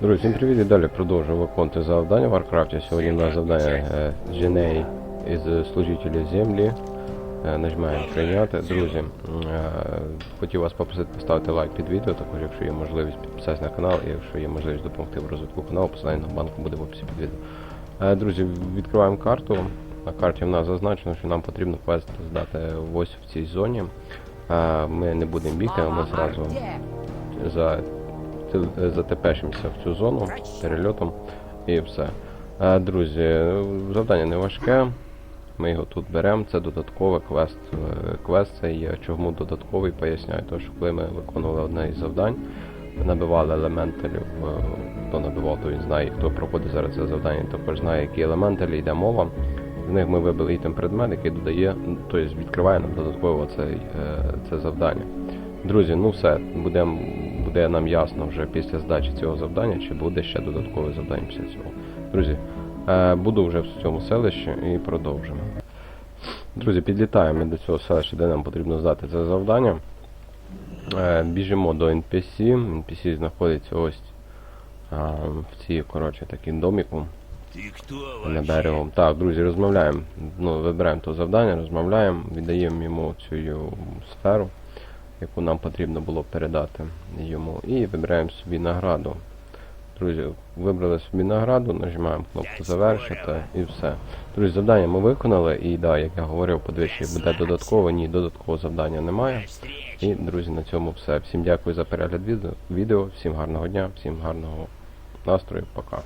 Друзі, всім привіт і далі продовжуємо виконувати завдання в Варкрафті. Сьогодні у нас завдання е, Женей із служителів землі. Е, Нажимаємо прийняти. Друзі, е, хотів вас попросити поставити лайк під відео, також якщо є можливість підписатися на канал, і якщо є можливість допомогти в розвитку каналу, посилання на банку буде в описі під відео. Друзі, відкриваємо карту. На карті в нас зазначено, що нам потрібно квест здати ось в цій зоні. Ми не будемо бігти, ми зразу за, затепешимося в цю зону перельотом і все. Е, Друзі, завдання не важке. Ми його тут беремо, це додатковий квест. Е, Квест це є чому додатковий, поясняю. Тому що коли ми виконували одне із завдань, набивали елементалів, е, хто набивав, то він знає, хто проходить зараз це завдання, також знає, які елементалі йде мова. В них ми вибили ітем предмет, який додає, тобто відкриває нам додатково цей, е, це завдання. Друзі, ну все, будем, буде нам ясно вже після здачі цього завдання, чи буде ще додаткове завдання після цього. Друзі, е, буду вже в цьому селищі і продовжимо. Друзі, підлітаємо до цього селища, де нам потрібно здати це завдання. Е, біжимо до NPC. NPC знаходиться ось в цій, коротше, такій доміку на берегом. Так, друзі, розмовляємо. Ну, вибираємо то завдання, розмовляємо, віддаємо йому цю сферу, яку нам потрібно було передати йому. І вибираємо собі награду. Друзі, вибрали собі награду, нажимаємо кнопку завершити і все. Друзі, завдання ми виконали, і да, як я говорив, подвищує буде додатково, ні, додаткового завдання немає. І, друзі, на цьому все. Всім дякую за перегляд відео, всім гарного дня, всім гарного настрою, пока.